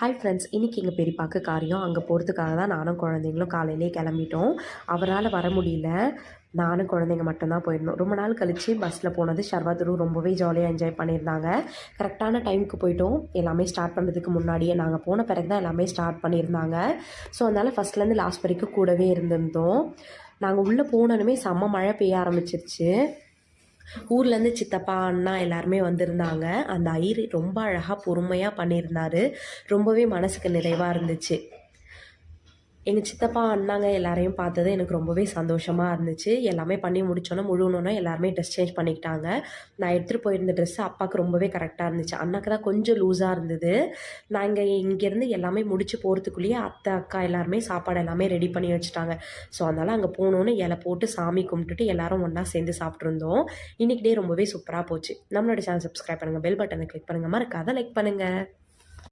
Hi friends இன்றைக்கி எங்கள் பெரியப்பாக்கு காரியம். அங்கே போகிறதுக்காக தான் நானும் குழந்தைங்களும் காலையிலே கிளம்பிட்டோம். அவரால் வர முடியல. நானும் குழந்தைங்க மட்டும்தான் போயிருந்தோம். ரொம்ப நாள் கழித்து பஸ்ஸில் போனது ஷர்வாத்துரு ரொம்பவே ஜாலியாக என்ஜாய் பண்ணியிருந்தாங்க. கரெக்டான டைமுக்கு போயிட்டோம். எல்லாமே ஸ்டார்ட் பண்ணுறதுக்கு முன்னாடியே நாங்கள் போன பிறகு தான் எல்லாமே ஸ்டார்ட் பண்ணியிருந்தாங்க. ஸோ அதனால் ஃபஸ்ட்லேருந்து லாஸ்ட் வரைக்கும் கூடவே இருந்திருந்தோம். நாங்கள் உள்ளே போனோன்னுமே செம்ம மழை பெய்ய ஆரம்பிச்சிருச்சு. ஊர்லேருந்து சித்தப்பா அண்ணா எல்லாருமே வந்திருந்தாங்க. அந்த ஐயர் ரொம்ப அழகாக பொறுமையாக பண்ணியிருந்தாரு. ரொம்பவே மனசுக்கு நிறைவாக இருந்துச்சு. எங்கள் சித்தப்பா அண்ணாங்க எல்லாரையும் பார்த்தது எனக்கு ரொம்பவே சந்தோஷமாக இருந்துச்சு. எல்லாமே பண்ணி முடிச்சோன்னே முழுகணுன்னா எல்லாருமே ட்ரெஸ் சேஞ்ச் பண்ணிக்கிட்டாங்க. நான் எடுத்துகிட்டு போயிருந்த ட்ரெஸ் அப்பாவுக்கு ரொம்பவே கரெக்டாக இருந்துச்சு. அண்ணாக்கு தான் கொஞ்சம் லூஸாக இருந்தது. நாங்கள் இங்கேருந்து எல்லாமே முடிச்சு போகிறதுக்குள்ளேயே அத்தை அக்கா எல்லாருமே சாப்பாடு எல்லாமே ரெடி பண்ணி வச்சுட்டாங்க. ஸோ அதனால் அங்கே போகணுன்னு இலை போட்டு சாமி கும்பிட்டுட்டு எல்லாரும் ஒன்றா சேர்ந்து சாப்பிட்ருந்தோம் இன்றைக்கி டே ரொம்பவே சூப்பராக போச்சு. நம்மளோட சேனல் சப்ஸ்கிரைப் பண்ணுங்கள் பெல் பட்டனை கிளிக் பண்ணுங்கள் மறக்காத லைக் பண்ணுங்கள்